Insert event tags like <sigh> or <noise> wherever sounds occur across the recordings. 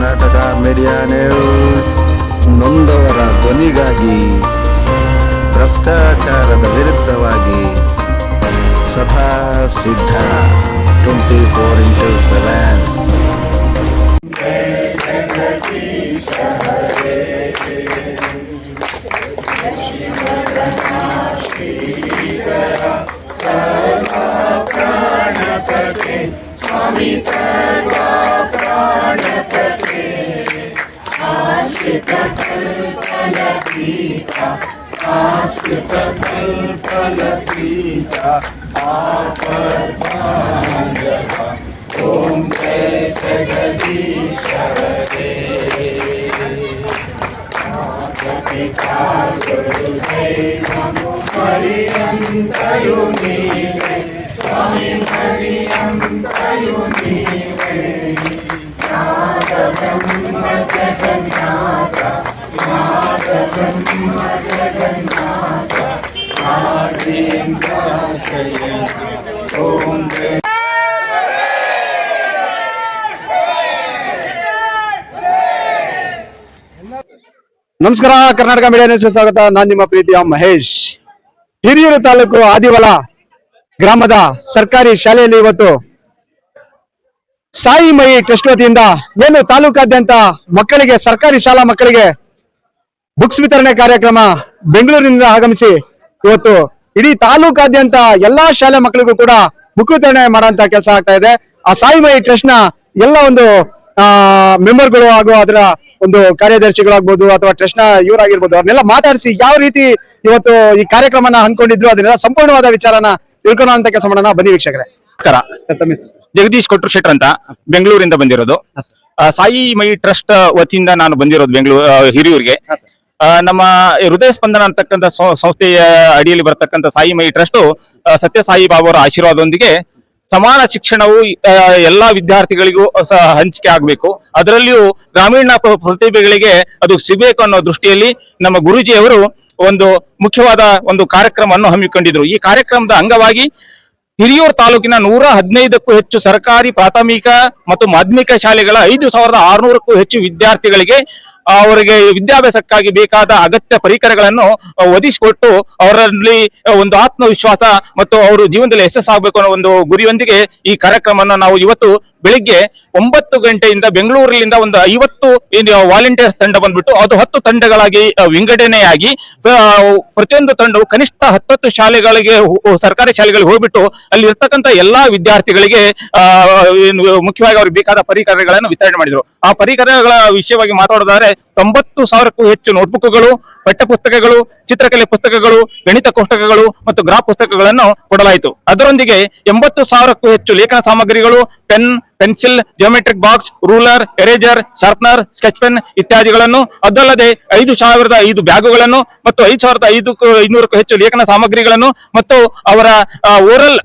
Karnataka media news ನೊಂದವರ ಧ್ವನಿಗಾಗಿ ಭ್ರಷ್ಟಾಚಾರದ ವಿರುದ್ಧವಾಗಿ ಸದಾ ಸಿದ್ಧ ಟ್ವೆಂಟಿ ಫೋರ್ ಇಂಟು ಸೆವೆನ್ మరియంతయు నీవే స్వామి మరియంతయు నీవే నాద బ్రహ్మ జగన్నాథ నాద బ్రహ్మ జగన్నాథ ఆదింద్రాశయ ఓం ನಮಸ್ಕಾರ, ಕರ್ನಾಟಕ ಮೀಡಿಯಾ ನ್ಯೂಸ್ ಸ್ವಾಗತ. ನಾನ್ ನಿಮ್ಮ ಪ್ರೀತಿಯ ಮಹೇಶ್. ಹಿರಿಯೂರು ತಾಲೂಕು ಆದಿವಲ ಗ್ರಾಮದ ಸರ್ಕಾರಿ ಶಾಲೆಯಲ್ಲಿ ಇವತ್ತು ಸಾಯಿ ಮಯಿ ಟ್ರಸ್ಟ್ ವತಿಯಿಂದ ಏನು ತಾಲೂಕಾದ್ಯಂತ ಮಕ್ಕಳಿಗೆ, ಸರ್ಕಾರಿ ಶಾಲಾ ಮಕ್ಕಳಿಗೆ ಬುಕ್ಸ್ ವಿತರಣೆ ಕಾರ್ಯಕ್ರಮ ಬೆಂಗಳೂರಿನಿಂದ ಆಗಮಿಸಿ ಇವತ್ತು ಇಡೀ ತಾಲೂಕಾದ್ಯಂತ ಎಲ್ಲಾ ಶಾಲೆ ಮಕ್ಕಳಿಗೂ ಕೂಡ ಬುಕ್ ವಿತರಣೆ ಮಾಡುವಂತ ಕೆಲಸ ಆಗ್ತಾ ಇದೆ. ಆ ಸಾಯಿ ಮಯಿ ಟ್ರಸ್ಟ್ನ ಎಲ್ಲ ಒಂದು ಮೆಂಬರ್ಗಳು ಹಾಗೂ ಅದರ ಒಂದು ಕಾರ್ಯದರ್ಶಿಗಳಾಗ್ಬೋದು ಅಥವಾ ಟ್ರಸ್ಟ್ನ ಇವರಾಗಿರ್ಬೋದು ಅವ್ರನ್ನೆಲ್ಲ ಮಾತಾಡಿಸಿ ಯಾವ ರೀತಿ ಇವತ್ತು ಈ ಕಾರ್ಯಕ್ರಮನ ಹಂಕೊಂಡಿದ್ರು ಅದನ್ನೆಲ್ಲ ಸಂಪೂರ್ಣವಾದ ವಿಚಾರನ ತಿಳ್ಕೊಳ್ಳೋ ಅಂತ ಕೆಲಸ ಮಾಡೋಣ ಬನ್ನಿ ವೀಕ್ಷಕರೇ. ನಮಸ್ಕಾರ. ಜಗದೀಶ್ ಕೊಟ್ರು ಶೆಟ್ರ್ ಅಂತ ಬೆಂಗಳೂರಿಂದ ಬಂದಿರೋದು. ಸಾಯಿ ಮೈ ಟ್ರಸ್ಟ್ ವತಿಯಿಂದ ನಾನು ಬಂದಿರೋದು ಬೆಂಗಳೂರು ಹಿರಿಯೂರಿಗೆ. ನಮ್ಮ ಹೃದಯ ಸ್ಪಂದನ ಅಂತಕ್ಕಂಥ ಸಂಸ್ಥೆಯ ಅಡಿಯಲ್ಲಿ ಬರತಕ್ಕಂಥ ಸಾಯಿ ಮೈ ಟ್ರಸ್ಟ್ ಸತ್ಯ ಸಾಯಿ ಬಾಬಾವರ ಆಶೀರ್ವಾದದೊಂದಿಗೆ ಸಮಾನ ಶಿಕ್ಷಣವು ಎಲ್ಲಾ ವಿದ್ಯಾರ್ಥಿಗಳಿಗೂ ಹಂಚಿಕೆ ಆಗಬೇಕು. ಅದರಲ್ಲಿಯೂ ಗ್ರಾಮೀಣ ಪ್ರತಿಭೆಗಳಿಗೆ ಅದು ಸಿಗಬೇಕು ಅನ್ನೋ ದೃಷ್ಟಿಯಲ್ಲಿ ನಮ್ಮ ಗುರೂಜಿಯವರು ಒಂದು ಮುಖ್ಯವಾದ ಒಂದು ಕಾರ್ಯಕ್ರಮವನ್ನು ಹಮ್ಮಿಕೊಂಡಿದ್ರು. ಈ ಕಾರ್ಯಕ್ರಮದ ಅಂಗವಾಗಿ ಹಿರಿಯೂರು ತಾಲೂಕಿನ ನೂರ ಹದಿನೈದಕ್ಕೂ ಹೆಚ್ಚು ಸರ್ಕಾರಿ ಪ್ರಾಥಮಿಕ ಮತ್ತು ಮಾಧ್ಯಮಿಕ ಶಾಲೆಗಳ ಐದು ಸಾವಿರದ ಆರುನೂರಕ್ಕೂ ಹೆಚ್ಚು ವಿದ್ಯಾರ್ಥಿಗಳಿಗೆ ಅವರಿಗೆ ವಿದ್ಯಾಭ್ಯಾಸಕ್ಕಾಗಿ ಬೇಕಾದ ಅಗತ್ಯ ಪರಿಕರಗಳನ್ನು ಒದಗಿಸಿಕೊಟ್ಟು ಅವರಲ್ಲಿ ಒಂದು ಆತ್ಮವಿಶ್ವಾಸ ಮತ್ತು ಅವರು ಜೀವನದಲ್ಲಿ ಯಶಸ್ಸಾಗಬೇಕು ಅನ್ನೋ ಒಂದು ಗುರಿಯೊಂದಿಗೆ ಈ ಕಾರ್ಯಕ್ರಮವನ್ನು ನಾವು ಇವತ್ತು ಬೆಳಿಗ್ಗೆ ಒಂಬತ್ತು ಗಂಟೆಯಿಂದ ಬೆಂಗಳೂರಿನಿಂದ ಒಂದು ಐವತ್ತು ವಾಲಂಟಿಯರ್ಸ್ ತಂಡ ಬಂದ್ಬಿಟ್ಟು ಅದು ಹತ್ತು ತಂಡಗಳಾಗಿ ವಿಂಗಡಣೆಯಾಗಿ ಪ್ರತಿಯೊಂದು ತಂಡವು ಕನಿಷ್ಠ ಹತ್ತತ್ತು ಶಾಲೆಗಳಿಗೆ ಸರ್ಕಾರಿ ಶಾಲೆಗಳಿಗೆ ಹೋಗ್ಬಿಟ್ಟು ಅಲ್ಲಿ ಇರ್ತಕ್ಕಂಥ ಎಲ್ಲಾ ವಿದ್ಯಾರ್ಥಿಗಳಿಗೆ ಮುಖ್ಯವಾಗಿ ಅವ್ರಿಗೆ ಬೇಕಾದ ಪರಿಕರಗಳನ್ನು ವಿತರಣೆ ಮಾಡಿದ್ರು. ಆ ಪರಿಕರಗಳ ವಿಷಯವಾಗಿ ಮಾತಾಡೋದಾದ್ರೆ ತೊಂಬತ್ತು ಸಾವಿರಕ್ಕೂ ಹೆಚ್ಚು ನೋಟ್ಬುಕ್ಗಳು ಪಠ್ಯಪುಸ್ತಕಗಳು, ಚಿತ್ರಕಲೆ ಪುಸ್ತಕಗಳು, ಗಣಿತ ಕೋಷ್ಟಕಗಳು ಮತ್ತು ಗ್ರಾಫ್ ಪುಸ್ತಕಗಳನ್ನು ಕೊಡಲಾಯಿತು. ಅದರೊಂದಿಗೆ ಎಂಬತ್ತು ಸಾವಿರಕ್ಕೂ ಹೆಚ್ಚು ಲೇಖನ ಸಾಮಗ್ರಿಗಳು, pen, pencil geometric box ruler eraser sharpener sketch pen ಇತ್ಯಾದಿಗಳನ್ನು, ಅದಲ್ಲದೆ ಐದು ಸಾವಿರದ ಐದು ಬ್ಯಾಗುಗಳನ್ನು ಮತ್ತು ಐದು ಸಾವಿರದ ಐದು ಐನೂರಕ್ಕೂ ಹೆಚ್ಚು ಲೇಖನ ಸಾಮಗ್ರಿಗಳನ್ನು ಮತ್ತು ಅವರ ಓರಲ್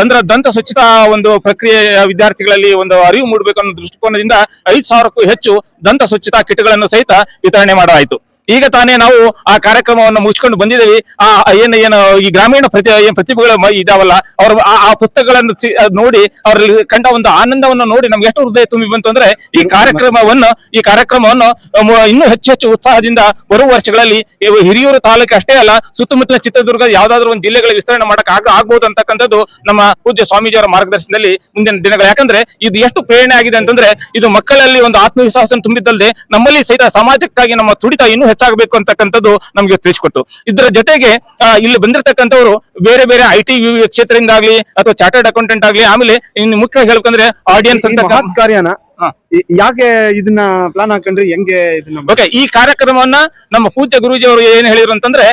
ದಂದ್ರ, ದಂತ ಸ್ವಚ್ಛತಾ ಒಂದು ಪ್ರಕ್ರಿಯೆ ವಿದ್ಯಾರ್ಥಿಗಳಲ್ಲಿ ಒಂದು ಅರಿವು ಮೂಡಬೇಕು ಅನ್ನೋ ದೃಷ್ಟಿಕೋನದಿಂದ ಐದು ಸಾವಿರಕ್ಕೂ ಹೆಚ್ಚು ದಂತ ಸ್ವಚ್ಛತಾ ಕಿಟ್ಗಳನ್ನು ಸಹಿತ ವಿತರಣೆ ಮಾಡಲಾಯಿತು. ಈಗ ತಾನೇ ನಾವು ಆ ಕಾರ್ಯಕ್ರಮವನ್ನು ಮುಚ್ಕೊಂಡು ಬಂದಿದ್ದೀವಿ. ಆ ಏನು ಏನು, ಈ ಗ್ರಾಮೀಣ ಪ್ರತಿ ಪ್ರತಿಭೆಗಳು ಇದಾವಲ್ಲ, ಅವ್ರ, ಆ- ಪುಸ್ತಕಗಳನ್ನು ನೋಡಿ, ಅವರಲ್ಲಿ ಕಂಡ ಒಂದು ಆನಂದವನ್ನು ನೋಡಿ ನಮ್ಗೆ ಎಷ್ಟು ಹೃದಯ ತುಂಬಿ ಬಂತು ಅಂದ್ರೆ ಈ ಕಾರ್ಯಕ್ರಮವನ್ನು ಈ ಕಾರ್ಯಕ್ರಮವನ್ನು ಇನ್ನೂ ಹೆಚ್ಚು ಹೆಚ್ಚು ಉತ್ಸಾಹದಿಂದ ಬರುವ ವರ್ಷಗಳಲ್ಲಿ ಹಿರಿಯೂರು ತಾಲೂಕು ಅಷ್ಟೇ ಅಲ್ಲ ಸುತ್ತಮುತ್ತಲ ಚಿತ್ರದುರ್ಗ ಯಾವ್ದಾದ್ರು ಒಂದು ಜಿಲ್ಲೆಗಳಿಗೆ ವಿಸ್ತರಣೆ ಮಾಡಕ್ ಆಗ, ಆಗ್ಬೋದು ಅಂತಕ್ಕಂಥದ್ದು ನಮ್ಮ ಪೂಜ್ಯ ಸ್ವಾಮೀಜಿಯವರ ಮಾರ್ಗದರ್ಶನದಲ್ಲಿ ಮುಂದಿನ ದಿನಗಳು. ಯಾಕಂದ್ರೆ ಇದು ಎಷ್ಟು ಪ್ರೇರಣೆ ಆಗಿದೆ ಅಂತಂದ್ರೆ ಇದು ಮಕ್ಕಳಲ್ಲಿ ಒಂದು ಆತ್ಮವಿಶ್ವಾಸ ತುಂಬಿದ್ದಲ್ಲದೆ ನಮ್ಮಲ್ಲಿ ಸಹಿತ ಸಮಾಜಕ್ಕಾಗಿ ನಮ್ಮ ತುಡಿತ ಇನ್ನೂ ಹೆಚ್ಚಾಗಬೇಕು ಅಂತಕ್ಕಂಥದ್ದು ನಮಗೆ ತಿಳಿಸ್ಕೊಟ್ಟು ಇದರ ಜೊತೆಗೆ ಇಲ್ಲಿ ಬಂದಿರತಕ್ಕಂಥವ್ರು ಬೇರೆ ಬೇರೆ ಐ ಟಿ ಕ್ಷೇತ್ರದಿಂದ ಆಗ್ಲಿ ಅಥವಾ ಚಾರ್ಟರ್ಡ್ ಅಕೌಂಟೆಂಟ್ ಆಗ್ಲಿ ಆಮೇಲೆ ಇನ್ನು ಮುಖ್ಯ ಹೇಳ್ಬೇಕಂದ್ರೆ ಆಡಿಯನ್ಸ್ ಅಂತ ಕಾರ್ಯನ. ಯಾಕೆ ಇದನ್ನ ಪ್ಲಾನ್ ಹಾಕೊಂಡ್ರಿ ಹೆಂಗೆ ಇದನ್ನ ಓಕೆ ಈ ಕಾರ್ಯಕ್ರಮವನ್ನ ನಮ್ಮ ಪೂಜ್ಯ ಗುರುಜಿ ಅವರು ಏನ್ ಹೇಳಿದ್ರು ಅಂತಂದ್ರೆ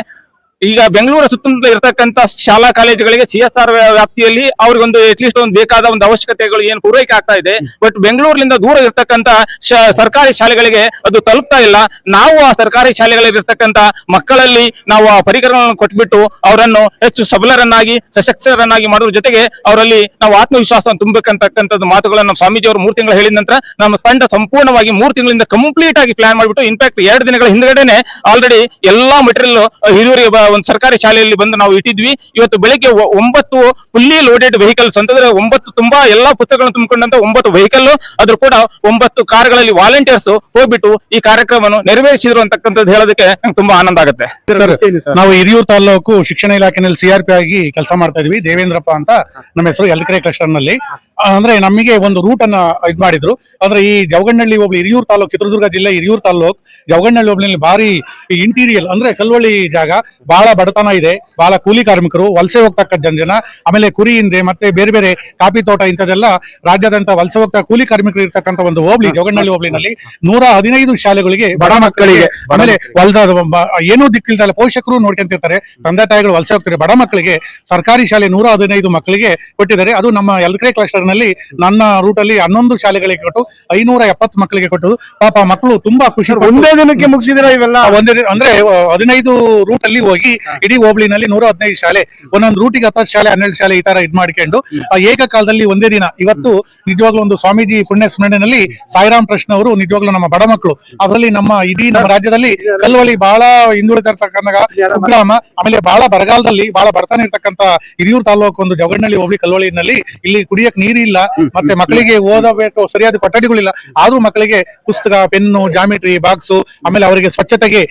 ಈಗ ಬೆಂಗಳೂರು ಸುತ್ತಮುತ್ತ ಇರತಕ್ಕಂತ ಶಾಲಾ ಕಾಲೇಜುಗಳಿಗೆ ಸಿ ಎಸ್ ಆರ್ ವ್ಯಾಪ್ತಿಯಲ್ಲಿ ಅವ್ರಿಗೊಂದು ಅಟ್ಲೀಸ್ಟ್ ಒಂದು ಬೇಕಾದ ಒಂದು ಅವಶ್ಯಕತೆಗಳು ಏನು ಪೂರೈಕೆ ಆಗ್ತಾ ಇದೆ. ಬಟ್ ಬೆಂಗಳೂರಿನಿಂದ ದೂರ ಇರತಕ್ಕಂತ ಸರ್ಕಾರಿ ಶಾಲೆಗಳಿಗೆ ಅದು ತಲುಪ್ತಾ ಇಲ್ಲ. ನಾವು ಆ ಸರ್ಕಾರಿ ಶಾಲೆಗಳಲ್ಲಿ ಇರ್ತಕ್ಕಂತ ಮಕ್ಕಳಲ್ಲಿ ನಾವು ಆ ಪರಿಕರಗಳನ್ನು ಕೊಟ್ಬಿಟ್ಟು ಅವರನ್ನು ಹೆಚ್ಚು ಸಬಲರನ್ನಾಗಿ, ಸಶಕ್ತರನ್ನಾಗಿ ಮಾಡುವ ಜೊತೆಗೆ ಅವರಲ್ಲಿ ನಾವು ಆತ್ಮವಿಶ್ವಾಸ ತುಂಬಬೇಕಂತಕ್ಕಂಥದ್ದು ಮಾತುಗಳನ್ನು ಸ್ವಾಮೀಜಿ ಅವರು ಮೂರು ತಿಂಗಳು ಹೇಳಿದ ನಂತರ ನಮ್ಮ ತಂಡ ಸಂಪೂರ್ಣವಾಗಿ ಮೂರು ತಿಂಗಳಿಂದ ಕಂಪ್ಲೀಟ್ ಆಗಿ ಪ್ಲಾನ್ ಮಾಡಿಬಿಟ್ಟು ಇನ್ಫ್ಯಾಕ್ಟ್ ಎರಡು ದಿನಗಳ ಹಿಂದ್ಗಡೆನೆ ಆಲ್ರೆಡಿ ಎಲ್ಲಾ ಮೆಟೀರಿಯಲ್ ಇದುವರೆಗೆ ಒಂದು ಸರ್ಕಾರಿ ಶಾಲೆಯಲ್ಲಿ ಬಂದು ನಾವು ಇಟ್ಟಿದ್ವಿ. ಇವತ್ತು ಬೆಳಿಗ್ಗೆ ಒಂಬತ್ತು ಫುಲ್ಲಿ ಲೋಡೆಡ್ ವೆಹಿಕಲ್ಸ್ ಅಂತಂದ್ರೆ ಒಂಬತ್ತು ತುಂಬಾ ಎಲ್ಲಾ ಪುಸ್ತಕಗಳನ್ನು ತುಂಬಿಕೊಂಡಂತ ಒಂಬತ್ತು ವೆಹಿಕಲ್ ಅದ್ರ ಕೂಡ ಒಂಬತ್ತು ಕಾರ್ಗಳಲ್ಲಿ ವಾಲಂಟಿಯರ್ಸ್ ಹೋಗ್ಬಿಟ್ಟು ಈ ಕಾರ್ಯಕ್ರಮವನ್ನು ನೆರವೇರಿಸಿದ್ರು ಅಂತಕ್ಕಂಥದ್ದು ಹೇಳೋದಕ್ಕೆ ನಂಗೆ ತುಂಬಾ ಆನಂದ ಆಗುತ್ತೆ. ನಾವು ಹಿರಿಯೂರು ತಾಲೂಕು ಶಿಕ್ಷಣ ಇಲಾಖೆನಲ್ಲಿ ಸಿಆರ್ಪಿ ಆಗಿ ಕೆಲಸ ಮಾಡ್ತಾ ಇದೀವಿ. ದೇವೇಂದ್ರಪ್ಪ ಅಂತ ನಮ್ಮ ಹೆಸರು ಎಲ್ಕೆರೆ ಕ್ಲಸ್ಟರ್ನಲ್ಲಿ ಅಂದ್ರೆ ನಮಗೆ ಒಂದು ರೂಟ್ ಅನ್ನ ಇದ್ ಮಾಡಿದ್ರು. ಅಂದ್ರೆ ಈ ಜವಗಣ್ಣಳ್ಳಿ ಹೋಬಳಿ ಹಿರಿಯೂರು ತಾಲೂಕು ಚಿತ್ರದುರ್ಗ ಜಿಲ್ಲೆ ಹಿರಿಯೂರು ತಾಲೂಕು ಜವಗಣ್ಣಳ್ಳಿ ಹೋಬಳಿಯಲ್ಲಿ ಭಾರಿ ಇಂಟೀರಿಯಲ್ ಅಂದ್ರೆ ಕಲ್ವಳ್ಳಿ ಜಾಗ ಬಹಳ ಬಡತನ ಇದೆ. ಬಹಳ ಕೂಲಿ ಕಾರ್ಮಿಕರು ವಲಸೆ ಹೋಗ್ತಕ್ಕ ಜನ ಜನ ಆಮೇಲೆ ಕುರಿ ಹಿಂದೆ ಮತ್ತೆ ಬೇರೆ ಬೇರೆ ಕಾಫಿ ತೋಟ ಇಂಥದ್ದೆಲ್ಲ ರಾಜ್ಯದಂತ ವಲಸೆ ಹೋಗ್ತಾ ಕೂಲಿ ಕಾರ್ಮಿಕರು ಇರ್ತಕ್ಕಂಥ ಒಂದು ಹೋಬಳಿ ಜೋಗಣ್ಣಲ್ಲಿ ಹೋಬಳಿನಲ್ಲಿ ನೂರ ಹದಿನೈದು ಶಾಲೆಗಳಿಗೆ ಬಡ ಮಕ್ಕಳಿಗೆ ಆಮೇಲೆ ಏನು ಏನೂ ದಿಕ್ಕಿಲ್ದಲ್ಲ ಪೋಷಕರು ನೋಡ್ಕೊಂತಿರ್ತಾರೆ. ತಂದೆ ತಾಯಿಗಳು ವಲಸೆ ಹೋಗ್ತಾರೆ ಬಡ ಮಕ್ಕಳಿಗೆ ಸರ್ಕಾರಿ ಶಾಲೆ ನೂರ ಹದಿನೈದು ಮಕ್ಕಳಿಗೆ ಕೊಟ್ಟಿದ್ದಾರೆ. ಅದು ನಮ್ಮ ಎಲ್ಕ್ರೆ ಕ್ಲಸ್ಟರ್ನಲ್ಲಿ ನನ್ನ ರೂಟ್ ಅಲ್ಲಿ ಹನ್ನೊಂದು ಶಾಲೆಗಳಿಗೆ ಕೊಟ್ಟು ಐನೂರ ಎಪ್ಪತ್ತು ಮಕ್ಕಳಿಗೆ ಕೊಟ್ಟು ಪಾಪ ಮಕ್ಕಳು ತುಂಬಾ ಖುಷಿ ಒಂದೇ ದಿನಕ್ಕೆ ಮುಗಿಸಿದಿರ ಇವೆಲ್ಲ? ಒಂದೇ ಅಂದ್ರೆ ಹದಿನೈದು ರೂಟ್ ಅಲ್ಲಿ ಹೋಗಿ ಇಡೀ ಹೋಬಳಿನಲ್ಲಿ ನೂರ ಹದಿನೈದು ಶಾಲೆ, ಒಂದೊಂದು ರೂಟಿಗೆ ಹತ್ತತ್ತು ಶಾಲೆ, ಹನ್ನೆರಡು ಶಾಲೆ ಈ ತರ ಇದ್ ಮಾಡ್ಕೊಂಡು ಏಕಕಾಲದಲ್ಲಿ ಒಂದೇ ದಿನ, ಇವತ್ತು ನಿಜವಾಗ್ಲೂ ಒಂದು ಸ್ವಾಮೀಜಿ ಪುಣ್ಯ ಸ್ಮರಣೆಯಲ್ಲಿ ಸಾಯಿರಾಮ್ ಕೃಷ್ಣ ಅವರು ನಿಜವಾಗ್ಲೂ ನಮ್ಮ ಬಡ ಮಕ್ಕಳು. ಅದರಲ್ಲಿ ನಮ್ಮ ಇಡೀ ನಮ್ಮ ರಾಜ್ಯದಲ್ಲಿ ಕಲ್ವಳಿ ಬಹಳ ಹಿಂದುಳಿದ ಕುಗ್ರಾಮ ಆಮೇಲೆ ಬಹಳ ಬರಗಾಲದಲ್ಲಿ ಬಹಳ ಬರ್ತಾನೆ ಇರ್ತಕ್ಕಂಥ ಹಿರಿಯೂರು ತಾಲೂಕು ಒಂದು ಜವಗಣ್ಣಹಳ್ಳಿ ಹೋಬಳಿ ಕಲ್ವಳಿನಲ್ಲಿ ಇಲ್ಲಿ ಕುಡಿಯಕ್ ನೀರಿಲ್ಲ, ಮತ್ತೆ ಮಕ್ಕಳಿಗೆ ಓದಬೇಕು, ಸರಿಯಾದ ಕೊಠಡಿಗಳಿಲ್ಲ, ಆದ್ರೂ ಮಕ್ಕಳಿಗೆ ಪುಸ್ತಕ, ಪೆನ್ನು ಜಾಮಿಟ್ರಿ ಬಾಕ್ಸ್ ಆಮೇಲೆ ಅವರಿಗೆ ಸ್ವಚ್ಛತೆಗೆ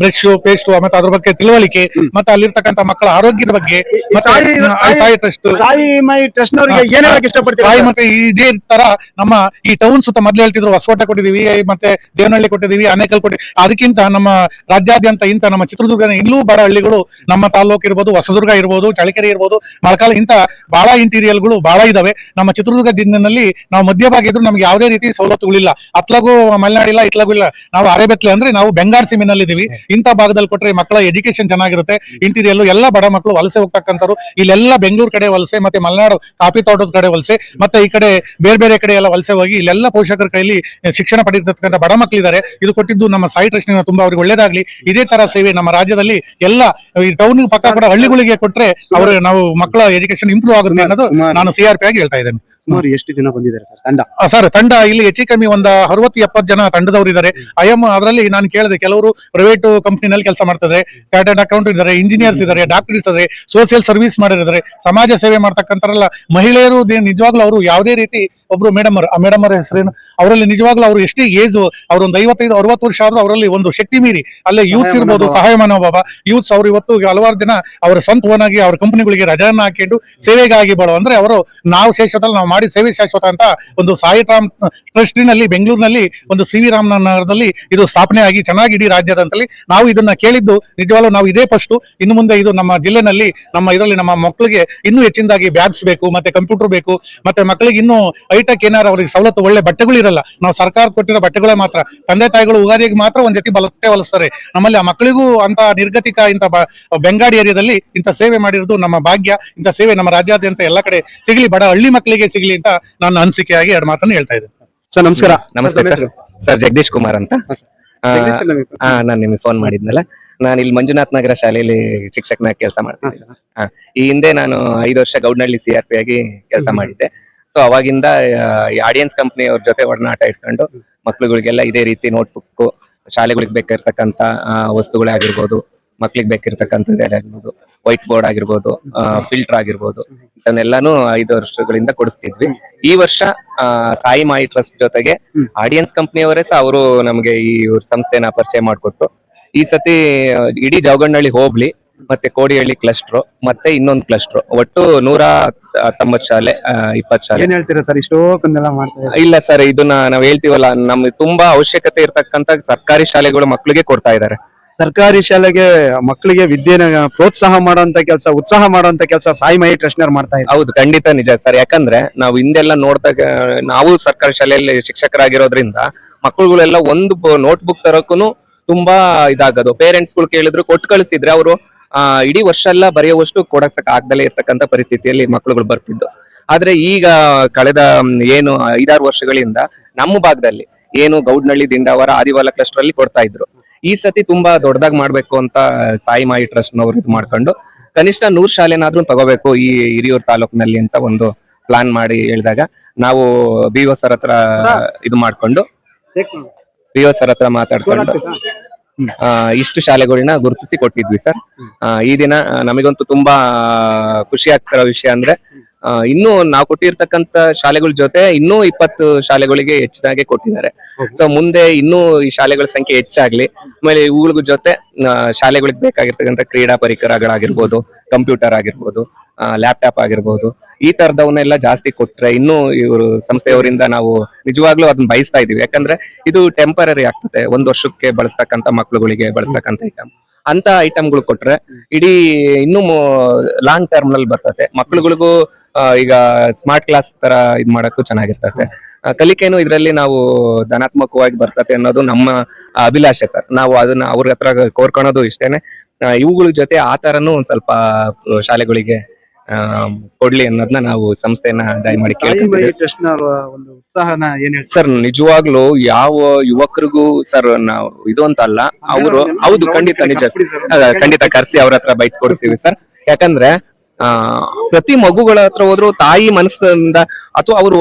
ಬ್ರಷ್ ಪೇಸ್ಟ್ ಮತ್ತೆ ಅದ್ರ ಬಗ್ಗೆ ತಿಳುವಳಿಕೆ ಮತ್ತೆ ಅಲ್ಲಿರ್ತಕ್ಕಂತ ಮಕ್ಕಳ ಆರೋಗ್ಯದ ಬಗ್ಗೆ Sai- trust Sai my trust ನವರಿಗೆ ಏನ್ ಹೇಳಕ್ ಇಷ್ಟಪಡ್ತೀರಾ ಸಾಯಿ ಮತ್ತೆ ಇದೇ ತರ ನಮ್ಮ ಈ ಟೌನ್ ಸುತ್ತ ಮೊದ್ಲು ಹೇಳ್ತಿದ್ರು ಹೊಸಕೋಟೆ ಕೊಟ್ಟಿದೀವಿ ಮತ್ತೆ ದೇವನಹಳ್ಳಿ ಕೊಟ್ಟಿದೀವಿ ಅನೇಕಲ್ ಕೊಟ್ಟಿ ಅದಕ್ಕಿಂತ ನಮ್ಮ ರಾಜ್ಯಾದ್ಯಂತ ಇಂತ ನಮ್ಮ ಚಿತ್ರದುರ್ಗದ ಇಲ್ಲೂ ಬಡ ಹಳ್ಳಿಗಳು ನಮ್ಮ ತಾಲೂಕು ಇರ್ಬೋದು ಹೊಸದುರ್ಗ ಇರ್ಬೋದು ಚಳ್ಳಕೆರೆ ಇರ್ಬೋದು ಮಳಕಾಲ ಇಂತ ಬಹಳ ಇಂಟೀರಿಯಲ್ಗಳು ಬಹಳ ಇದಾವೆ. ನಮ್ಮ ಚಿತ್ರದುರ್ಗ ಜಿಲ್ಲೆನಲ್ಲಿ ನಾವು ಮಧ್ಯಭಾಗ ಇದ್ರು ನಮ್ಗೆ ಯಾವುದೇ ರೀತಿ ಸವಲತ್ತುಗಳಿಲ್ಲ ಅತ್ಲಾಗೂ ಮಲೆನಾಡಿಲ್ಲ ಇತ್ಲಾಗೂ ಇಲ್ಲ. ನಾವು ಅರೆಬೆತ್ಲೆ ಅಂದ್ರೆ ನಾವು ಬೆಂಗಾರ್ ಸಿಮಿನಲ್ಲಿ ಇದೀವಿ ಇಂಥ ಭಾಗದಲ್ಲಿ ಕೊಟ್ರೆ ಮಕ್ಕಳ ಎಜುಕೇಶನ್ ಚೆನ್ನಾಗಿರುತ್ತೆ. ಇಂಟೀರಿಯಲ್ ಎಲ್ಲ ಬಡ ಮಕ್ಕಳು ವಲಸೆ ಹೋಗ್ತಕ್ಕಂಥವ್ರು. ಇಲ್ಲೆಲ್ಲ ಬೆಂಗಳೂರು ಕಡೆ ವಲಸೆ ಮತ್ತೆ ಮಲೆನಾಡು ಕಾಫಿ ತೋಟದ ಕಡೆ ವಲಸೆ ಮತ್ತೆ ಈ ಕಡೆ ಬೇರೆ ಬೇರೆ ಕಡೆ ಎಲ್ಲ ವಲಸೆ ಹೋಗಿ ಇಲ್ಲೆಲ್ಲ ಪೋಷಕರ ಕೈಲಿ ಶಿಕ್ಷಣ ಪಡೆದಿರ್ತಕ್ಕಂಥ ಬಡ ಮಕ್ಕಳಿದ್ದಾರೆ ಇದು ಕೊಟ್ಟಿದ್ದು ನಮ್ಮ ಸಾಯಿ ಟ್ರಸ್ಟ್ ತುಂಬಾ ಅವ್ರಿಗೆ ಒಳ್ಳೇದಾಗ್ಲಿ. ಇದೇ ತರ ಸೇವೆ ನಮ್ಮ ರಾಜ್ಯದಲ್ಲಿ ಎಲ್ಲ ಈ ಟೌನ್ ಪಕ್ಕ ಕೂಡ ಹಳ್ಳಿಗಳಿಗೆ ಕೊಟ್ರೆ ಅವರು ನಾವು ಮಕ್ಕಳ ಎಜುಕೇಶನ್ ಇಂಪ್ರೂವ್ ಆಗುತ್ತೆ ಅನ್ನೋದು ನಾನು ಸಿ ಆರ್ ಪಿ ಆಗಿ ಹೇಳ್ತಾ ಇದ್ದೇನೆ. ಸುಮಾರು ಎಷ್ಟು ಜನ ಬಂದಿದ್ದಾರೆ ಸರ್? ತಂಡ. ಸರ್ ತಂಡ ಇಲ್ಲಿ ಹೆಚ್ಚು ಕಮ್ಮಿ ಒಂದ ಅರವತ್ತು ಎಪ್ಪತ್ತು ಜನ ತಂಡದವರು ಇದ್ದಾರೆ ಐಎಂ ಅದರಲ್ಲಿ ನಾನು ಕೇಳಿದೆ ಕೆಲವರು ಪ್ರೈವೇಟ್ ಕಂಪ್ನಿನಲ್ಲಿ ಕೆಲಸ ಮಾಡ್ತಾರೆ ಚಾರ್ಟೆಡ್ ಅಕೌಂಟ್ ಇದ್ದಾರೆ ಇಂಜಿನಿಯರ್ಸ್ ಇದ್ದಾರೆ ಡಾಕ್ಟರ್ಸ್ ಇದ್ದಾರೆ ಸೋಷಿಯಲ್ ಸರ್ವಿಸ್ ಮಾಡಿದ್ದಾರೆ ಸಮಾಜ ಸೇವೆ ಮಾಡ್ತಕ್ಕಂತಾರಲ್ಲ ಮಹಿಳೆಯರು ನಿಜವಾಗ್ಲೂ ಅವರು ಯಾವುದೇ ರೀತಿ ಒಬ್ರು ಮೇಡಮ್ ಆ ಮೇಡಮ್ ಅವರ ಹೆಸರೇನು? ಅವರಲ್ಲಿ ನಿಜವಾಗ್ಲೂ ಅವರು ಎಷ್ಟೇ ಏಜ್ ಅವ್ರ ಒಂದು ಐವತ್ತೈದು ಅರವತ್ತು ವರ್ಷ ಆದ್ರೂ ಅವರಲ್ಲಿ ಒಂದು ಶಕ್ತಿ ಮೀರಿ. ಅಲ್ಲೇ ಯೂತ್ಸ್ ಇರ್ಬೋದು ಸಹಾಯ ಮನೋಭಾವ ಯೂತ್ಸ್ ಅವ್ರು ಇವತ್ತು ಹಲವಾರು ದಿನ ಅವರ ಆಗಿ ಅವ್ರ ಕಂಪನಿಗಳಿಗೆ ರಜಾನ ಹಾಕೊಂಡು ಸೇವೆಗಾಗಿ ಬಾಳು ಅಂದ್ರೆ ಅವರು ನಾವು ಶಾಶ್ವತ ನಾವು ಮಾಡಿ ಸೇವೆ ಶಾಶ್ವತ ಅಂತ ಒಂದು ಸಾಯಿ ರಾಮ್ ಟ್ರಸ್ಟಿನಲ್ಲಿ ಬೆಂಗಳೂರಿನಲ್ಲಿ ಒಂದು ಸಿ ವಿ ರಾಮನಗರದಲ್ಲಿ ಇದು ಸ್ಥಾಪನೆ ಆಗಿ ಚೆನ್ನಾಗಿ ಇಡೀ ರಾಜ್ಯದಂತಲ್ಲಿ ನಾವು ಇದನ್ನ ಕೇಳಿದ್ದು ನಿಜವಾಗ್ಲೂ ನಾವು ಇದೇ ಫಸ್ಟ್ ಇನ್ನು ಮುಂದೆ ಇದು ನಮ್ಮ ಜಿಲ್ಲೆನಲ್ಲಿ ನಮ್ಮ ಇದರಲ್ಲಿ ನಮ್ಮ ಮಕ್ಕಳಿಗೆ ಇನ್ನೂ ಹೆಚ್ಚಿನದಾಗಿ ಬ್ಯಾಗ್ಸ್ ಬೇಕು ಮತ್ತೆ ಕಂಪ್ಯೂಟರ್ ಬೇಕು ಮತ್ತೆ ಮಕ್ಕಳಿಗೆ ಇನ್ನೂ ಐಟಕ್ ಏನಾರ ಅವ್ರಿಗೆ ಸವಲತ್ತು ಒಳ್ಳೆ ಬಟ್ಟೆಗಳು ಇರಲ್ಲ. ನಾವು ಸರ್ಕಾರ ಕೊಟ್ಟಿರೋ ಬಟ್ಟೆಗಳೇ ಮಾತ್ರ. ತಂದೆ ತಾಯಿಗಳು ಉಗಾದಿಗೆ ಮಾತ್ರ ಒಂದ್ ಜೊತೆ ಬಲತ್ತೆ ಹೊಲಿಸ್ತಾರೆ. ನಮ್ಮಲ್ಲಿ ಆ ಮಕ್ಕಳಿಗೂ ಅಂತ ನಿರ್ಗತಿಕ ಇಂತ ಬ- ಬೆಂಗಾಡಿ ಏರಿಯಾದಲ್ಲಿ ಇಂಥ ಸೇವೆ ಮಾಡಿರೋದು ನಮ್ಮ ಭಾಗ್ಯ ಇಂಥ ಸೇವೆ ನಮ್ಮ ರಾಜ್ಯಾದ್ಯಂತ ಎಲ್ಲ ಕಡೆ ಸಿಗ್ಲಿ ಬಡ ಹಳ್ಳಿ ಮಕ್ಕಳಿಗೆ ಸಿಗಲಿ ಅಂತ ನನ್ನ ಅನಿಸಿಕೆಯಾಗಿ ಎರಡು ಮಾತನ್ನು ಹೇಳ್ತಾ ಇದ್ದೆ ಸರ್ ನಮಸ್ಕಾರ. ನಮಸ್ತೆ ಸರ್. ಸರ್ ಜಗದೀಶ್ ಕುಮಾರ್ ಅಂತ. ಹಾ ಆ ನಾನು ನಿಮಗೆ ಫೋನ್ ಮಾಡಿದ್ನಲ್ಲ. ನಾನು ಇಲ್ಲಿ ಮಂಜುನಾಥ್ ನಗರ ಶಾಲೆಯಲ್ಲಿ ಶಿಕ್ಷಕನಾಗಿ ಕೆಲಸ ಮಾಡ್ತೀನಿ ಈ ಹಿಂದೆ ನಾನು ಐದು ವರ್ಷ ಗೌಡನಹಳ್ಳಿ ಸಿ ಆರ್ ಪಿ ಆಗಿ ಕೆಲಸ ಮಾಡಿದ್ದೆ. ಸೊ ಅವಾಗಿಂದ ಆಡಿಯನ್ಸ್ ಕಂಪ್ನಿ ಅವ್ರ ಜೊತೆ ಒಡನಾಟ ಇಟ್ಕೊಂಡು ಮಕ್ಳುಗಳಿಗೆಲ್ಲ ಇದೇ ರೀತಿ ನೋಟ್ಬುಕ್ ಶಾಲೆಗಳಿಗೆ ಬೇಕಿರ್ತಕ್ಕಂತ ವಸ್ತುಗಳೇ ಆಗಿರ್ಬೋದು ಮಕ್ಳಿಗೆ ಬೇಕಿರ್ತಕ್ಕಂಥದ್ದು ಆಗಿರ್ಬೋದು ವೈಟ್ ಬೋರ್ಡ್ ಆಗಿರ್ಬೋದು ಫಿಲ್ಟರ್ ಆಗಿರ್ಬೋದು ಇದನ್ನೆಲ್ಲಾನು ಐದು ವರ್ಷಗಳಿಂದ ಕೊಡಿಸ್ತಿದ್ವಿ. ಈ ವರ್ಷ ಸಾಯಿ ಮಾಯಿ ಟ್ರಸ್ಟ್ ಜೊತೆಗೆ ಆಡಿಯನ್ಸ್ ಕಂಪ್ನಿಯವರೇ ಸಹ ಅವರು ನಮಗೆ ಈ ಸಂಸ್ಥೆನ ಪರಿಚಯ ಮಾಡಿಕೊಟ್ಟು ಈ ಸತಿ ಇಡೀ ಜವಗಣ್ಣಳ್ಳಿ ಹೋಬ್ಳಿ ಮತ್ತೆ ಕೋಡಿಹಳ್ಳಿ ಕ್ಲಸ್ಟರ್ ಮತ್ತೆ ಇನ್ನೊಂದು ಕ್ಲಸ್ಟರ್ ಒಟ್ಟು ನೂರ ಹತ್ತೊಂಬತ್ತು ಶಾಲೆ ಇಪ್ಪತ್ತು ಶಾಲೆ. ಏನ್ ಹೇಳ್ತೀರಾ ಸರ್? ಇಷ್ಟೋಕನ್ನೆಲ್ಲ ಮಾಡ್ತಾ ಇದ್ದಾರೆ? ಇಲ್ಲ ಸರ್ ಇದನ್ನ ನಾವ್ ಹೇಳ್ತೀವಲ್ಲ ನಮ್ಗೆ ತುಂಬಾ ಅವಶ್ಯಕತೆ ಇರತಕ್ಕಂತ ಸರ್ಕಾರಿ ಶಾಲೆಗಳು ಮಕ್ಕಳಿಗೆ ಕೊಡ್ತಾ ಇದ್ದಾರೆ ಸರ್ಕಾರಿ ಶಾಲೆಗೆ ಮಕ್ಕಳಿಗೆ ವಿದ್ಯೆನ ಪ್ರೋತ್ಸಾಹ ಮಾಡುವಂತ ಕೆಲಸ ಉತ್ಸಾಹ ಮಾಡುವಂತ ಕೆಲಸ ಸಾಯಿ ಮಹಿ ಟ್ರಶ್ನರ್ ಮಾಡ್ತಾ ಇದ್ದಾರೆ. ಹೌದು ಖಂಡಿತ ನಿಜ ಸರ್. ಯಾಕಂದ್ರೆ ನಾವು ಹಿಂದೆಲ್ಲ ನೋಡ್ತಾ ನಾವು ಸರ್ಕಾರಿ ಶಾಲೆಯಲ್ಲಿ ಶಿಕ್ಷಕರಾಗಿರೋದ್ರಿಂದ ಮಕ್ಕಳುಗಳೆಲ್ಲ ಒಂದು ನೋಟ್ಬುಕ್ ತರಕ್ಕೂ ತುಂಬಾ ಇದಾಗೋದು. ಪೇರೆಂಟ್ಸ್ಗಳು ಕೇಳಿದ್ರು ಕೊಟ್ಟು ಕಳಿಸಿದ್ರೆ ಅವರು ಆ ಇಡೀ ವರ್ಷ ಎಲ್ಲ ಬರೆಯುವಷ್ಟು ಕೊಡಕ್ ಆಗ್ದಲೇ ಇರ್ತಕ್ಕಂಥ ಪರಿಸ್ಥಿತಿಯಲ್ಲಿ ಮಕ್ಕಳುಗಳು ಬರ್ತಿದ್ದು. ಆದ್ರೆ ಈಗ ಕಳೆದ ಏನು ಐದಾರು ವರ್ಷಗಳಿಂದ ನಮ್ಮ ಭಾಗದಲ್ಲಿ ಏನು ಗೌಡ್ನಳ್ಳಿ ದಿಂಡಾವರ ಆದಿವಾಲ ಕ್ಲಸ್ಟರ್ ಅಲ್ಲಿ ಕೊಡ್ತಾ ಇದ್ರು. ಈ ಸತಿ ತುಂಬಾ ದೊಡ್ಡದಾಗಿ ಮಾಡ್ಬೇಕು ಅಂತ ಸಾಯಿ ಮಾಯಿ ಟ್ರಸ್ಟ್ ನವರು ಇದು ಮಾಡ್ಕೊಂಡು ಕನಿಷ್ಠ ನೂರ್ ಶಾಲೆನಾದ್ರೂ ತಗೋಬೇಕು ಈ ಹಿರಿಯೂರು ತಾಲೂಕಿನಲ್ಲಿ ಅಂತ ಒಂದು ಪ್ಲಾನ್ ಮಾಡಿ ಹೇಳಿದಾಗ ನಾವು ಬಿ ಒ ಸರ್ ಹತ್ರ ಇದು ಮಾಡ್ಕೊಂಡು ಬಿ ಒ ಸರ್ ಹತ್ರ ಮಾತಾಡ್ಕೊಂಡು ಇಷ್ಟು ಶಾಲೆಗಳನ್ನ ಗುರುತಿಸಿ ಕೊಟ್ಟಿದ್ವಿ ಸರ್. ಈ ದಿನ ನಮಗಂತೂ ತುಂಬಾ ಖುಷಿ ಆಗ್ತಿರೋ ವಿಷಯ ಅಂದ್ರೆ ಇನ್ನೂ ನಾವು ಕೊಟ್ಟಿರ್ತಕ್ಕಂತ ಶಾಲೆಗಳ ಜೊತೆ ಇನ್ನೂ ಇಪ್ಪತ್ತು ಶಾಲೆಗಳಿಗೆ ಹೆಚ್ಚಿದಾಗೆ ಕೊಟ್ಟಿದ್ದಾರೆ. ಸೊ ಮುಂದೆ ಇನ್ನೂ ಈ ಶಾಲೆಗಳ ಸಂಖ್ಯೆ ಹೆಚ್ಚಾಗ್ಲಿ ಆಮೇಲೆ ಇವುಗಳ ಜೊತೆ ಶಾಲೆಗಳಿಗೆ ಬೇಕಾಗಿರ್ತಕ್ಕಂಥ ಕ್ರೀಡಾ ಪರಿಕರಗಳಾಗಿರ್ಬೋದು ಕಂಪ್ಯೂಟರ್ ಆಗಿರ್ಬೋದು ಲ್ಯಾಪ್ಟಾಪ್ ಆಗಿರ್ಬೋದು ಈ ತರದವನ್ನೆಲ್ಲ ಜಾಸ್ತಿ ಕೊಟ್ರೆ ಇನ್ನೂ ಇವರು ಸಂಸ್ಥೆಯವರಿಂದ ನಾವು ನಿಜವಾಗ್ಲೂ ಅದನ್ನ ಬಯಸ್ತಾ ಇದೀವಿ. ಯಾಕಂದ್ರೆ ಇದು ಟೆಂಪರರಿ ಆಗ್ತದೆ. ಒಂದ್ ವರ್ಷಕ್ಕೆ ಬಳಸ್ತಕ್ಕಂಥ ಮಕ್ಳುಗಳಿಗೆ ಬಳಸ್ತಕ್ಕಂಥ ಐಟಮ್ ಅಂತ ಐಟಮ್ಗಳು ಕೊಟ್ರೆ ಇಡೀ ಇನ್ನೂ ಲಾಂಗ್ ಟರ್ಮ್ನಲ್ಲಿ ಬರ್ತದೆ. ಮಕ್ಳುಗಳಿಗೂ ಈಗ ಸ್ಮಾರ್ಟ್ ಕ್ಲಾಸ್ ತರ ಇದ್ ಮಾಡಕ್ಕೂ ಚೆನ್ನಾಗಿರ್ತದೆ. ಕಲಿಕೆನು ಇದರಲ್ಲಿ ನಾವು ಧನಾತ್ಮಕವಾಗಿ ಬರ್ತದೆ ಅನ್ನೋದು ನಮ್ಮ ಅಭಿಲಾಷೆ ಸರ್. ನಾವು ಅದನ್ನ ಅವ್ರ ಹತ್ರ ಕೋರ್ಕೊಳೋದು ಇಷ್ಟೇನೆ. ಇವುಗಳ ಜೊತೆ ಆ ತರನು ಒಂದ್ ಸ್ವಲ್ಪ ಶಾಲೆಗಳಿಗೆ ಕೊಡ್ಲಿ ಅನ್ನೋದನ್ನ ನಾವು ಸಂಸ್ಥೆಯನ್ನ ದಯಮಾಡಿ ಮಾಡಿ ಟ್ರಸ್ಟ್ನ ಒಂದು ಉತ್ಸಾಹನ ಏನ್ ಹೇಳ್ತಾರೆ? ಸರ್ ನಿಜವಾಗ್ಲೂ ಯಾವ ಯುವಕರಿಗೂ ಸರ್ ನಾವು ಇದು ಅಂತ ಅಲ್ಲ ಅವರು ಹೌದು ಖಂಡಿತ ನಿಜ. ಅದ, ಖಂಡಿತ ಕರ್ಸಿ ಅವ್ರ ಹತ್ರ ಬೈಟ್ ಕೊಡಿಸ್ತೀವಿ ಸರ್. ಯಾಕಂದ್ರೆ ಪ್ರತಿ ಮಗುಗಳ ಹತ್ರ ಹೋದ್ರು ತಾಯಿ ಮನಸ್ಸಿಂದ ಅಥವಾ ಅವರು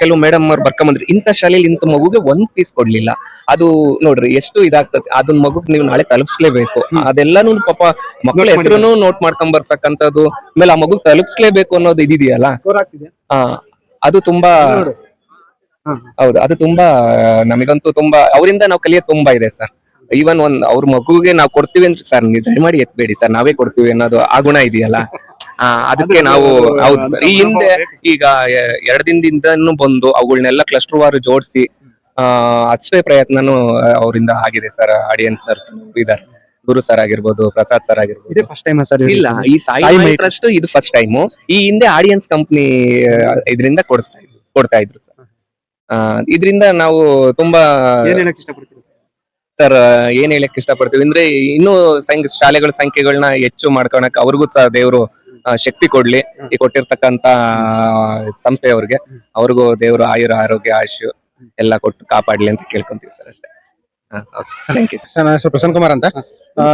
ಕೆಲವು ಮೇಡಮ್ ಅವ್ರು ಬರ್ಕೊಂಬಂದ್ರಿ ಇಂಥ ಶಾಲೆಯಲ್ಲಿ ಇಂಥ ಮಗುಗೆ ಒಂದ್ ಪೀಸ್ ಕೊಡ್ಲಿಲ್ಲ. ಅದು ನೋಡ್ರಿ ಎಷ್ಟು ಇದಾಗ್ತದೆ ಅದನ್ನ ಮಗು ನೀವು ನಾಳೆ ತಲುಪಿಸ್ಲೇಬೇಕು. ಅದೆಲ್ಲಾನು ಪಾಪ ಮಕ್ಕಳ ಹೆಸರನ್ನು ನೋಟ್ ಮಾಡ್ಕೊಂಡ್ ಬರ್ತಕ್ಕಂಥದ್ದು ಆಮೇಲೆ ಆ ಮಗು ತಲುಪಿಸ್ಲೇಬೇಕು ಅನ್ನೋದು ಇದಿದೆಯಲ್ಲ? ಅದು ತುಂಬಾ ಹೌದು ಅದು ತುಂಬಾ ನಮಗಂತೂ ತುಂಬಾ ಅವರಿಂದ ನಾವು ಕಲಿಯೋ ತುಂಬಾ ಇದೆ ಸರ್. ಈವನ್ ಒಂದ್ ಅವ್ರ ಮಗುಗೆ ನಾವು ಕೊಡ್ತೀವಿ ಅಂತ ಸರ್ ನೀವು ದಯಮಾಡಿ ಎತ್ಬೇಡಿ ಸರ್ ನಾವೇ ಕೊಡ್ತೀವಿ ಅನ್ನೋದು ಆ ಗುಣ ಇದೆಯಲ್ಲ? ಅದಕ್ಕೆ ನಾವು ಹೌದು ಸರ್. ಈ ಹಿಂದೆ ಈಗ ಎರಡು ದಿನದಿಂದನೂ ಬಂದು ಅವುಗಳನ್ನೆಲ್ಲ ಕ್ಲಸ್ಟರ್ ವಾರು ಜೋಡಿಸಿ ಅಷ್ಟೇ ಪ್ರಯತ್ನನೂ ಅವರಿಂದ ಆಗಿದೆ ಸರ್ ಆಡಿಯನ್ಸ್ ಇದಾರೆ. ಗುರು ಸರ್ ಆಗಿರ್ಬೋದು ಪ್ರಸಾದ್ ಸರ್ ಆಗಿರ್ಬೋದು. ಇದೇ ಫಸ್ಟ್ ಟೈಮ್ ಸರ್ ಇಲ್ಲ ಈ ಸಾಯಿ ಟ್ರಸ್ಟ್ ಇದು ಫಸ್ಟ್ ಟೈಮ್ ಈ ಹಿಂದೆ ಆಡಿಯನ್ಸ್ ಕಂಪ್ನಿ ಇದರಿಂದ ಕೊಡಿಸ್ತಾ ಇದ್ರು ಕೊಡ್ತಾ ಇದ್ರು ಸರ್ ಇದರಿಂದ ನಾವು ತುಂಬಾ ಸರ್ ಏನ್ ಹೇಳಕ್ ಇಷ್ಟಪಡ್ತೀವಿ ಅಂದ್ರೆ ಇನ್ನೂ ಸಂಖ್ಯೆ ಶಾಲೆಗಳ ಸಂಖ್ಯೆಗಳನ್ನ ಹೆಚ್ಚು ಮಾಡ್ಕೊಳಕ್ ಅವ್ರಿಗೂ ಸಹ ದೇವರು ಶಕ್ತಿ ಕೊಡ್ಲಿ ಈ ಕೊಟ್ಟಿರ್ತಕ್ಕಂತ ಸಂಸ್ಥೆಯವ್ರಿಗೆ. ಅವ್ರಿಗೂ ದೇವರು ಆಯುರ ಆರೋಗ್ಯ ಆಯುಷ್ ಎಲ್ಲ ಕೊಟ್ಟು ಕಾಪಾಡ್ಲಿ ಅಂತ ಕೇಳ್ಕೊಂತೀವಿ ಸರ್ ಅಷ್ಟೇ. ಥ್ಯಾಂಕ್ ಯು ಸರ್ ನನ್ನ ಹೆಸರು ಪ್ರಸನ್ನ ಕುಮಾರ್ ಅಂತ. ಆ,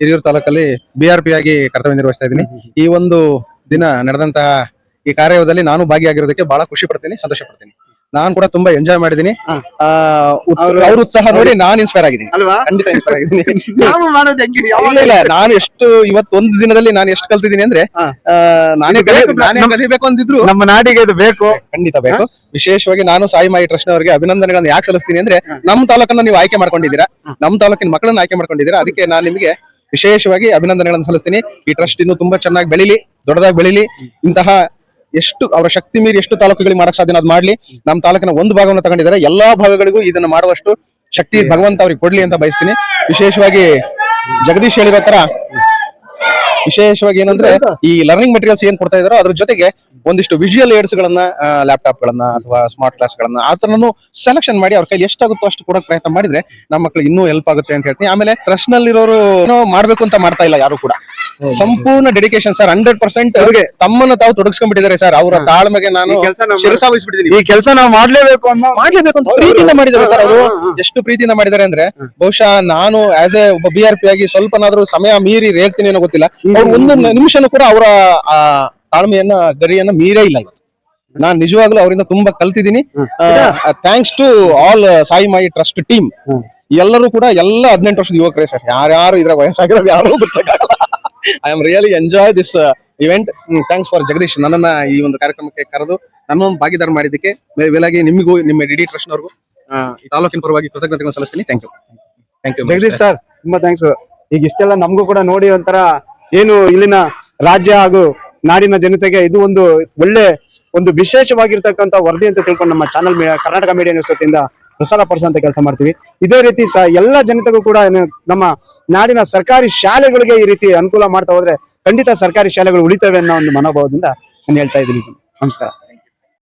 ಹಿರಿಯೂರು ತಾಲೂಕಲ್ಲಿ ಬಿ ಆರ್ ಪಿ ಆಗಿ ಕರ್ತವ್ಯ ನಿರ್ವಹಿಸ್ತಾ ಇದ್ದೀನಿ. ಈ ಒಂದು ದಿನ ನಡೆದಂತಹ ಈ ಕಾರ್ಯದಲ್ಲಿ ನಾನು ಭಾಗಿಯಾಗಿರೋದಕ್ಕೆ ಬಹಳ ಖುಷಿ ಪಡ್ತೀನಿ ಸಂತೋಷ ಪಡ್ತೀನಿ. ನಾನು ಕೂಡ ತುಂಬಾ ಎಂಜಾಯ್ ಮಾಡಿದೀನಿ ಅವ್ರ ಉತ್ಸಾಹ ನೋಡಿ ನಾನು ಇನ್ಸ್ಪೈರ್ ಆಗಿದ್ದೀನಿ. ಅಲ್ವಾ? ಖಂಡಿತ ಇನ್ಸ್ಪೈರ್ ಆಗಿದ್ದೀನಿ. <laughs> ನಾನು ಎಷ್ಟು ಇವತ್ತು ಒಂದು ದಿನದಲ್ಲಿ ನಾನು ಎಷ್ಟು ಕಲ್ತಿದ್ದೀನಿ ಅಂದ್ರೆ ನಾನೇ ಕಲಿ- ಬೇಕು, ನಾನೇ ಕಲಿಬೇಕು ಅಂದಿದ್ರು. ನಮ್ಮ ನಾಡಿಗೆ ಇದು ಬೇಕು. ಖಂಡಿತ ಬೇಕು. ವಿಶೇಷವಾಗಿ ನಾನು ಸಾಯಿ ಮಾಯಿ ಟ್ರಸ್ಟ್ ಅವರಿಗೆ ಅಭಿನಂದನೆಗಳನ್ನ ಯಾಕೆ ಸಲ್ಲಿಸ್ತೀನಿ ಅಂದ್ರೆ ನಮ್ಮ ತಾಲೂಕನ್ನ ನೀವು ಆಯ್ಕೆ ಮಾಡ್ಕೊಂಡಿದ್ದೀರಾ. ನಮ್ಮ ತಾಲೂಕಿನ ಮಕ್ಕಳನ್ನ ಆಯ್ಕೆ ಮಾಡ್ಕೊಂಡಿದ್ದೀರಾ. ಅದಕ್ಕೆ ನಾನು ನಿಮಗೆ ವಿಶೇಷವಾಗಿ ಅಭಿನಂದನೆಗಳನ್ನ ಸಲ್ಲಿಸ್ತೀನಿ. ಈ ಟ್ರಸ್ಟ್ ಇನ್ನು ತುಂಬಾ ಚೆನ್ನಾಗಿ ಬೆಳಿಲಿ ದೊಡ್ಡದಾಗಿ ಬೆಳಿಲಿ. ಇಂತಹ ಎಷ್ಟು ಅವರ ಶಕ್ತಿ ಮೀರಿ ಎಷ್ಟು ತಾಲೂಕುಗಳಿಗೆ ಮಾಡಕ್ ಸಾಧ್ಯ ಅದ್ ಮಾಡ್ಲಿ. ನಮ್ಮ ತಾಲೂಕಿನ ಒಂದು ಭಾಗವನ್ನು ತಗೊಂಡಿದ್ದಾರೆ. ಎಲ್ಲಾ ಭಾಗಗಳಿಗೂ ಇದನ್ನ ಮಾಡುವಷ್ಟು ಶಕ್ತಿ ಭಗವಂತ ಅವ್ರಿಗೆ ಕೊಡ್ಲಿ ಅಂತ ಬಯಸ್ತೀನಿ. ವಿಶೇಷವಾಗಿ ಜಗದೀಶ್ ಹೇಳಿರೋ ತರ ವಿಶೇಷವಾಗಿ ಏನಂದ್ರೆ ಈ ಲರ್ನಿಂಗ್ ಮೆಟೀರಿಯಲ್ಸ್ ಏನ್ ಕೊಡ್ತಾ ಇದಾರೋ ಅದ್ರ ಜೊತೆಗೆ ಒಂದಿಷ್ಟು ವಿಜುವಲ್ ಏಡ್ಸ್ ಗಳನ್ನ ಲ್ಯಾಪ್ಟಾಪ್ ಗಳನ್ನ ಅಥವಾ ಸ್ಮಾರ್ಟ್ ಕ್ಲಾಸ್ ಗಳನ್ನ ಆ ತರನು ಸೆಲೆಕ್ಷನ್ ಮಾಡಿ ಅವ್ರ ಕೈಲಿ ಎಷ್ಟಾಗುತ್ತೋ ಅಷ್ಟು ಕೊಡಕ್ ಪ್ರಯತ್ನ ಮಾಡಿದ್ರೆ ನಮ್ಮ ಮಕ್ಳಿಗೆ ಇನ್ನೂ ಹೆಲ್ಪ್ ಆಗುತ್ತೆ ಅಂತ ಹೇಳ್ತೀನಿ. ಆಮೇಲೆ ಟ್ರಸ್ಟ್ ನಲ್ಲಿರೋರು ಏನೋ ಮಾಡ್ಬೇಕು ಅಂತ ಮಾಡ್ತಾ ಇಲ್ಲ ಯಾರು ಕೂಡ. ಸಂಪೂರ್ಣ ಡೆಡಿಕೇಶನ್ ಸರ್ ಹಂಡ್ರೆಡ್ ಪರ್ಸೆಂಟ್ ಅವ್ರಿಗೆ ತಮ್ಮನ್ನ ತಾವು ತೊಡಗಿಸ್ಕೊಂಡ್ಬಿಟ್ಟಿದ್ದಾರೆ ಸರ್ ಅವರ ತಾಳ್ಮೆಗೆ ನಾನು ಈ ಕೆಲಸ ಶಿರಸಾವಹಿಸ್ಬಿಟ್ಟಿದ್ದೀನಿ ಈ ಕೆಲಸ ನಾವು ಮಾಡ್ಲೇಬೇಕು ಅನ್ನೋ ಮಾಡ್ಲೇಬೇಕು ಅಂತ ಪ್ರೀತಿಯಿಂದ ಮಾಡಿದ್ದಾರೆ ಸರ್ ಅವರು. ಎಷ್ಟು ಪ್ರೀತಿಯಿಂದ ಮಾಡಿದ್ದಾರೆ ಅಂದ್ರೆ ಬಹುಶಃ ನಾನು ಆಸ್ ಎ ಒಬ್ಬ ಬಿ ಆರ್ ಪಿ ಆಗಿ ಸ್ವಲ್ಪನಾದ್ರೂ ಸಮಯ ಮೀರಿ ರೇಗ್ತೀನಿ ಅನ್ನೋ ಗೊತ್ತಿಲ್ಲ. ಅವ್ರು ಒಂದು ನಿಮಿಷನೂ ಕೂಡ ಅವರ ಆ ತಾಳ್ಮೆಯನ್ನ ಗರಿಯನ್ನ ಮೀರೇ ಇಲ್ಲ ನಾನ್ ನಿಜವಾಗ್ಲೂ ಅವರಿಂದ ತುಂಬಾ ಕಲ್ತಿದ್ದೀನಿ. Thanks to all Sai my trust team ಎಲ್ಲರೂ ಕೂಡ ಎಲ್ಲ ಹದಿನೆಂಟು ವರ್ಷದ ಯುವಕರೇ ಸರ್ ಯಾರ್ಯಾರು ಇದ್ರ ವಯಸ್ಸಾಗಿರೋ ಯಾರು ಗೊತ್ತಾಗಲ್ಲ I am really enjoy this event thanks for Jagadish ನನ್ನನ್ನ ಈ ಒಂದು ಕಾರ್ಯಕ್ರಮಕ್ಕೆ ಕರೆದು ನಮ್ಮ ಭಾಗಿದಾರ ಮಾಡಿದ್ದಕ್ಕೆ. ಮೇಲಾಗಿ ನಿಮಗೂ ನಿಮ್ಮ ಡಿ ಟ್ರಸ್ಟ್ ನವರಿಗೂ ಈ ತಾಲೂಕಿನ ಪರವಾಗಿ ಕೃತಜ್ಞತೆಗಳನ್ನು ಸಲ್ಲಿಸ್ತೀನಿ. Thank you thank you Jagadish sir ತುಂಬಾ ಥ್ಯಾಂಕ್ಸ್ ಈಗ ಇಷ್ಟೆಲ್ಲ ನಮಗೂ ಕೂಡ ನೋಡಿ ಒಂಥರ ಏನು ಇಲ್ಲಿನ ರಾಜ್ಯ ಹಾಗೂ ನಾಡಿನ ಜನತೆಗೆ ಇದು ಒಂದು ಒಳ್ಳೆ ಒಂದು ವಿಶೇಷವಾಗಿರ್ತಕ್ಕಂಥ ವರದಿ ಅಂತ ತಿಳ್ಕೊಂಡು ನಮ್ಮ ಚಾನಲ್ ಕರ್ನಾಟಕ ಮೀಡಿಯಾ ನ್ಯೂಸ್ ವತಿಯಿಂದ ಪ್ರಸಾರ ಪಡಿಸುವಂತ ಕೆಲಸ ಮಾಡ್ತೀವಿ. ಇದೇ ರೀತಿ ಸಹ ಎಲ್ಲ ಜನತೆಗೂ ಕೂಡ ಏನು ನಮ್ಮ ನಾಡಿನ ಸರ್ಕಾರಿ ಶಾಲೆಗಳಿಗೆ ಈ ರೀತಿ ಅನುಕೂಲ ಮಾಡ್ತಾ ಹೋದ್ರೆ ಖಂಡಿತ ಸರ್ಕಾರಿ ಶಾಲೆಗಳು ಉಳಿತವೆ ಅನ್ನೋ ಒಂದು ಮನೋಭಾವದಿಂದ ನಾನು ಹೇಳ್ತಾ ಇದ್ದೀನಿ. ನಮಸ್ಕಾರ.